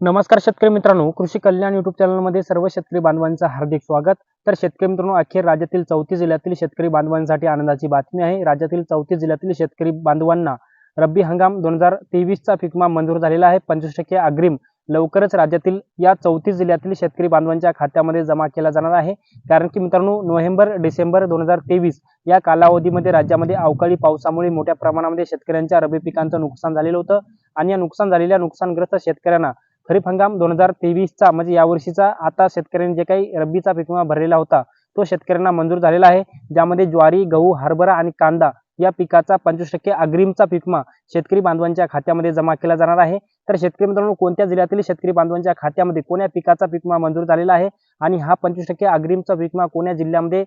नमस्कार शेतकरी मित्रांनो कृषी कल्याण युट्यूब चॅनलमध्ये सर्व शेतकरी बांधवांचं हार्दिक स्वागत. तर शेतकरी मित्रांनो अखेर राज्यातील चौथी जिल्ह्यातील शेतकरी बांधवांसाठी आनंदाची बातमी आहे. राज्यातील चौथी जिल्ह्यातील शेतकरी बांधवांना रब्बी हंगाम दोन हजार तेवीसचा फिकमा मंजूर झालेला आहे. पंचवीस टक्के अग्रिम लवकरच राज्यातील या चौथी जिल्ह्यातील शेतकरी बांधवांच्या खात्यामध्ये जमा केला जाणार आहे. कारण की मित्रांनो नोव्हेंबर डिसेंबर दोन हजार तेवीस या कालावधीमध्ये राज्यामध्ये अवकाळी पावसामुळे मोठ्या प्रमाणामध्ये शेतकऱ्यांच्या रब्बी पिकांचं नुकसान झालेलं होतं. आणि या नुकसान झालेल्या नुकसानग्रस्त शेतकऱ्यांना खरीप हंगाम दोन हजार तेवीसचा म्हणजे यावर्षीचा आता शेतकऱ्यांनी जे काही रब्बीचा पीक विमा भरलेला होता तो शेतकऱ्यांना मंजूर झालेला आहे. ज्यामध्ये ज्वारी गहू हरभरा आणि कांदा या पिकाचा पंचवीस टक्के अग्रिमचा पीकमा शेतकरी बांधवांच्या खात्यामध्ये जमा केला जाणार आहे. तर शेतकरी मित्रांनो कोणत्या जिल्ह्यातील शेतकरी बांधवांच्या खात्यामध्ये कोण्या पिकाचा पीक विमा मंजूर झालेला आहे आणि हा पंचवीस टक्के अग्रिमचा पीकमा कोण्या जिल्ह्यामध्ये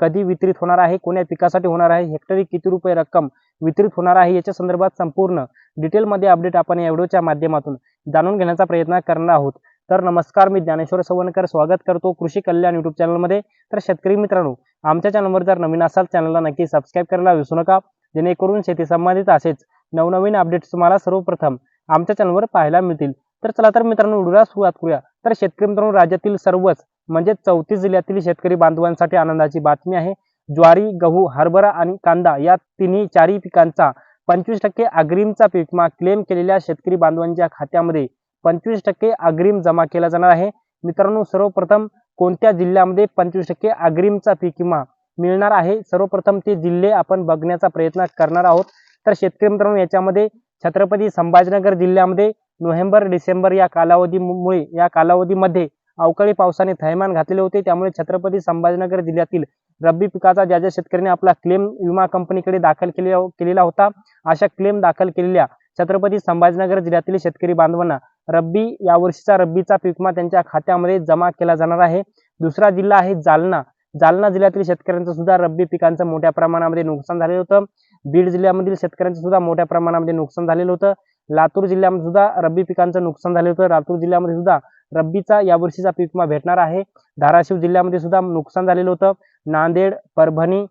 कधी वितरित होणार आहे कोण्या पिकासाठी होणार आहे हेक्टरी किती रुपये रक्कम वितरित होणार आहे याच्या संदर्भात संपूर्ण डिटेलमध्ये अपडेट आपण या व्हिडिओच्या माध्यमातून जाणून घेण्याचा प्रयत्न करणार आहोत. तर नमस्कार मी ज्ञानेश्वर सवणकर स्वागत करतो कृषी कल्याण यूट्यूब चॅनलमध्ये तर शेतकरी मित्रांनो आमच्या चॅनलवर जर नवीन असाल चॅनलला नक्की सबस्क्राईब करायला विसरू नका. जेणेकरून शेती संबंधित असेच नवनवीन अपडेट्स तुम्हाला सर्वप्रथम आमच्या चॅनलवर पाहायला मिळतील. तर चला तर मित्रांनो व्हिडिओला सुरुवात करूया. तर शेतकरी मित्रांनो राज्यातील सर्वच म्हणजे चौतीस जिल्ह्यातील शेतकरी बांधवांसाठी आनंदाची बातमी आहे. ज्वारी गहू हरभरा आणि कांदा या तिन्ही चारही पिकांचा पंचवीस टक्के अग्रिमचा पीक विमा क्लेम केलेल्या शेतकरी बांधवांच्या खात्यामध्ये पंचवीस टक्के अग्रिम जमा केला जाणार आहे. मित्रांनो सर्वप्रथम कोणत्या जिल्ह्यामध्ये पंचवीस टक्के अग्रिमचा पीक विमा मिळणार आहे? सर्वप्रथम ते जिल्हे आपण बघण्याचा प्रयत्न करणार आहोत. तर शेतकरी मित्रांनो याच्यामध्ये छत्रपती संभाजीनगर जिल्ह्यामध्ये नोव्हेंबर डिसेंबर या कालावधीमुळे या कालावधीमध्ये अवकाळी पावसाने थैमान घातलेले होते. त्यामुळे छत्रपती संभाजीनगर जिल्ह्यातील रब्बी पिकाचा ज्या ज्या शेतकऱ्यांनी आपला क्लेम विमा कंपनीकडे दाखल केले केलेला होता अशा क्लेम दाखल केलेल्या छत्रपती संभाजीनगर जिल्ह्यातील शेतकरी बांधवांना रब्बी यावर्षीचा रब्बीचा पीकमा त्यांच्या खात्यामध्ये जमा केला जाणार आहे. दुसरा जिल्हा आहे जालना. जालना जिल्ह्यातील शेतकऱ्यांचं सुद्धा रब्बी पिकांचं मोठ्या प्रमाणामध्ये नुकसान झालेलं होतं. बीड जिल्ह्यामधील शेतकऱ्यांचं सुद्धा मोठ्या प्रमाणामध्ये नुकसान झालेलं होतं. लातूर जिल्ह्यामध्ये सुद्धा रब्बी पिकांचं नुकसान झालं होतं. लातूर जिल्ह्यामध्ये सुद्धा रब्बीचा यावर्षीचा पीक विमा भेटणार आहे. धाराशिव जिल्ह्यामध्ये सुद्धा नुकसान झालेलं होतं. नांदेड परभणी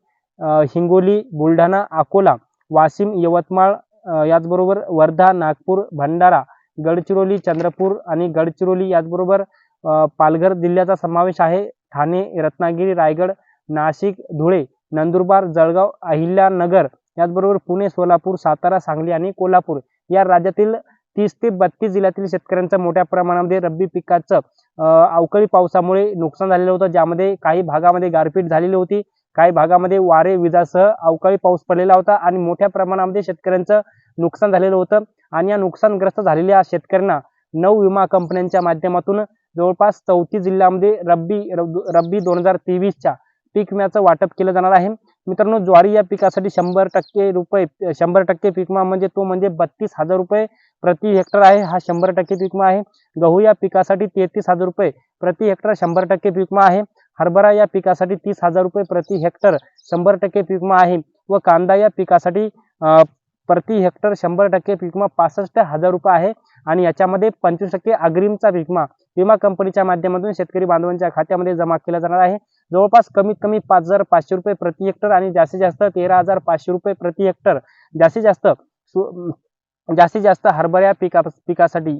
हिंगोली बुलढाणा अकोला वाशिम यवतमाळ याचबरोबर वर्धा नागपूर भंडारा गडचिरोली चंद्रपूर आणि गडचिरोली याचबरोबर पालघर जिल्ह्याचा समावेश आहे. ठाणे रत्नागिरी रायगड नाशिक धुळे नंदुरबार जळगाव अहिल्यानगर याचबरोबर पुणे सोलापूर सातारा सांगली आणि कोल्हापूर या राज्यातील तीस ते बत्तीस जिल्ह्यातील शेतकऱ्यांचं मोठ्या प्रमाणामध्ये रब्बी पिकाचं अवकाळी पावसामुळे नुकसान झालेलं होतं. ज्यामध्ये काही भागामध्ये गारपीट झालेली होती. काही भागामध्ये वारे विजासह अवकाळी पाऊस पडलेला होता आणि मोठ्या प्रमाणामध्ये शेतकऱ्यांचं नुकसान झालेलं होतं. आणि या नुकसानग्रस्त झालेल्या शेतकऱ्यांना नऊ विमा कंपन्यांच्या माध्यमातून जवळपास चौतीस जिल्ह्यामध्ये रब्बी रब्बी दोन हजार तेवीसच्या पीक विम्याचं वाटप केलं जाणार आहे. मित्रांनो ज्वारी या पिकासाठी शंभर टक्के रुपये शंभर टक्के पीक विमा म्हणजे तो म्हणजे बत्तीस हजार रुपये. प्रति हेक्टर आहे हा शंभर टक्के पीकमा आहे. गहू या पिकासाठी तेहतीस हजार रुपये प्रति हेक्टर शंभर टक्के पीकमा आहे. हरभरा या पिकासाठी तीस हजार रुपये प्रति हेक्टर शंभर टक्के पीकमा आहे. व कांदा या पिकासाठी प्रति हेक्टर शंभर टक्के पीकमा पासष्ट हजार रुपये आहे. आणि याच्यामध्ये पंचवीस टक्के अग्रिमचा विकमा विमा विमा कंपनीच्या माध्यमातून शेतकरी बांधवांच्या खात्यामध्ये जमा केला जाणार आहे. जवळपास कमीत कमी पाच हजार पाचशे रुपये प्रति हेक्टर आणि जास्तीत जास्त तेरा हजार पाचशे रुपये प्रति हेक्टर जास्तीत जास्त सु- जास्तीत जास्त हरभरा पिका पिकासाठी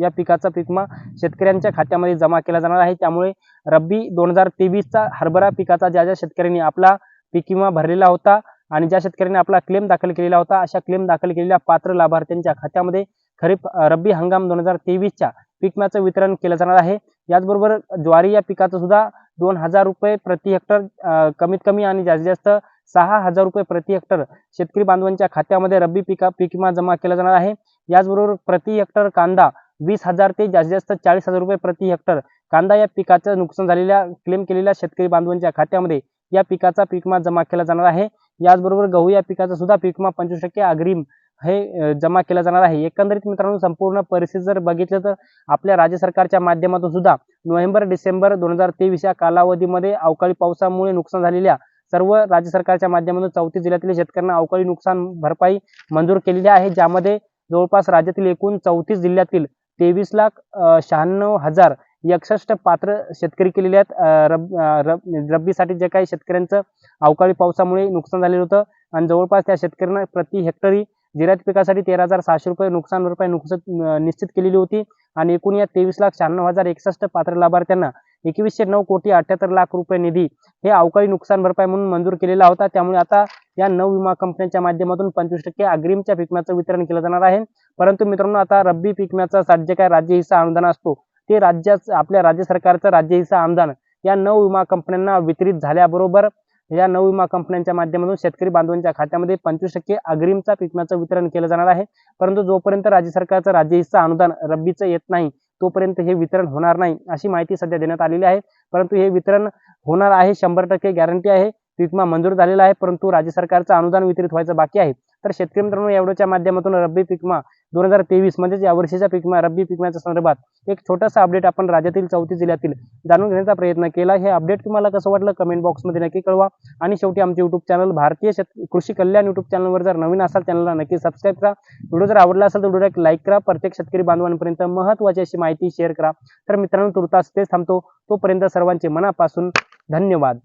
या पिकाचा पीक विमा शेतकऱ्यांच्या खात्यामध्ये जमा केला जाणार आहे. त्यामुळे रब्बी दोन हजार तेवीसचा हरभरा पिकाचा ज्या ज्या शेतकऱ्यांनी आपला पीक विमा भरलेला होता आणि ज्या शेतकऱ्यांनी आपला क्लेम दाखल केलेला होता अशा क्लेम दाखल केलेल्या पात्र लाभार्थ्यांच्या खात्यामध्ये खरीप रब्बी हंगाम दोन हजार तेवीसच्या पीक विम्याचं वितरण केलं जाणार आहे. याचबरोबर ज्वारी या पिकाचं सुद्धा दोन हजार रुपये प्रति हेक्टर कमीत कमी आणि जास्तीत जास्त सहा हजार रुपये प्रति हेक्टर शेतकरी बांधवांच्या खात्यामध्ये रब्बी पिका पीक विमा जमा केला जाणार आहे. याचबरोबर प्रति हेक्टर कांदा वीस हजार ते जास्तीत जास्त चाळीस हजार रुपये प्रति हेक्टर कांदा या पिकाचं नुकसान झालेल्या क्लेम केलेल्या शेतकरी बांधवांच्या खात्यामध्ये या पिकाचा पीक विमा जमा केला जाणार आहे. याचबरोबर गहू या पिकाचा सुद्धा पीक विमा पंचवीस टक्के अग्रिम हे जमा केला जाणार आहे. एकंदरीत मित्रांनो संपूर्ण परिस्थिती जर बघितलं तर आपल्या राज्य सरकारच्या माध्यमातून सुद्धा नोव्हेंबर डिसेंबर दोन हजार तेवीस या कालावधीमध्ये अवकाळी पावसामुळे नुकसान झालेल्या सर्व राज्य सरकारच्या माध्यमातून चौतीस जिल्ह्यातील शेतकऱ्यांना अवकाळी नुकसान भरपाई मंजूर केलेली आहे ज्यामध्ये जवळपास राज्यातील एकूण चौतीस जिल्ह्यातील तेवीस लाख शहाण्णव हजार एकसष्ट पात्र शेतकरी केलेले आहेत. रब रब- रब्बीसाठी जे काही शेतकऱ्यांचं अवकाळी पावसामुळे नुकसान झालेलं होतं आणि जवळपास त्या शेतकऱ्यांना प्रति हेक्टरी जिरायत पिकासाठी तेरा हजार सहाशे रुपये नुकसान भरपाई नुकसान निश्चित केलेली होती आणि एकूण या तेवीस लाख शहाण्णव हजार एकसष्ट पात्र लाभार्थ्यांना एकवीसशे नऊ कोटी अठ्याहत्तर लाख रुपये निधी हे अवकाळी नुकसान भरपाई म्हणून मंजूर केलेला होता. त्यामुळे आता या नऊ विमा कंपन्यांच्या माध्यमातून पंचवीस टक्के अग्रिमच्या पिकम्याचं विम्याचं वितरण केलं जाणार आहे. परंतु मित्रांनो आता रब्बी पिकम्याचा विम्याचा जे काय राज्य हिस्सा अनुदान असतो ते राज्यात आपल्या राज्य सरकारचं राज्य हिस्सा अनुदान या नऊ विमा कंपन्यांना वितरित झाल्याबरोबर या नऊ विमा कंपन्यांच्या माध्यमातून शेतकरी बांधवांच्या खात्यामध्ये पंचवीस टक्के अग्रिमचा पिकम्याचं वितरण केलं जाणार आहे. परंतु जोपर्यंत राज्य सरकारचं राज्य हिस्सा अनुदान रब्बीचं येत नाही तोपर्यंत हे वितरण होणार नाही अशी माहिती सध्या देण्यात आलेली आहे. परंतु हे वितरण होणार आहे शंभर टक्के गॅरंटी आहे. पीक विमा मंजूर झालेला आहे परंतु राज्य सरकारचं अनुदान वितरित व्हायचं बाकी आहे. तर शेतकरी मित्रांनो एवढ्याच्या माध्यमातून रब्बी पिकमा दोन हजार तेवीस म्हणजेच या वर्षीच्या पिकमा रब्बी पिकम्याच्या संदर्भात एक छोटासा अपडेट आपण राज्यातील चौथी जिल्ह्यातील जाणून घेण्याचा प्रयत्न केला. हे अपडेट तुम्हाला कसं वाटलं कमेंट बॉक्समध्ये नक्की कळवा. आणि शेवटी आमचे यूट्यूब चॅनल भारतीय शेत कृषी कल्याण यूट्यूब चॅनलवर जर नवीन असाल चॅनलला नक्की सबस्क्राईब करा. व्हिडिओ जर आवडला असेल तर व्हिडिओ एक लाईक करा. प्रत्येक शेतकरी बांधवांपर्यंत महत्त्वाची अशी माहिती शेअर करा. तर मित्रांनो तुर्तास तेच थांबतो. तोपर्यंत सर्वांचे मनापासून धन्यवाद.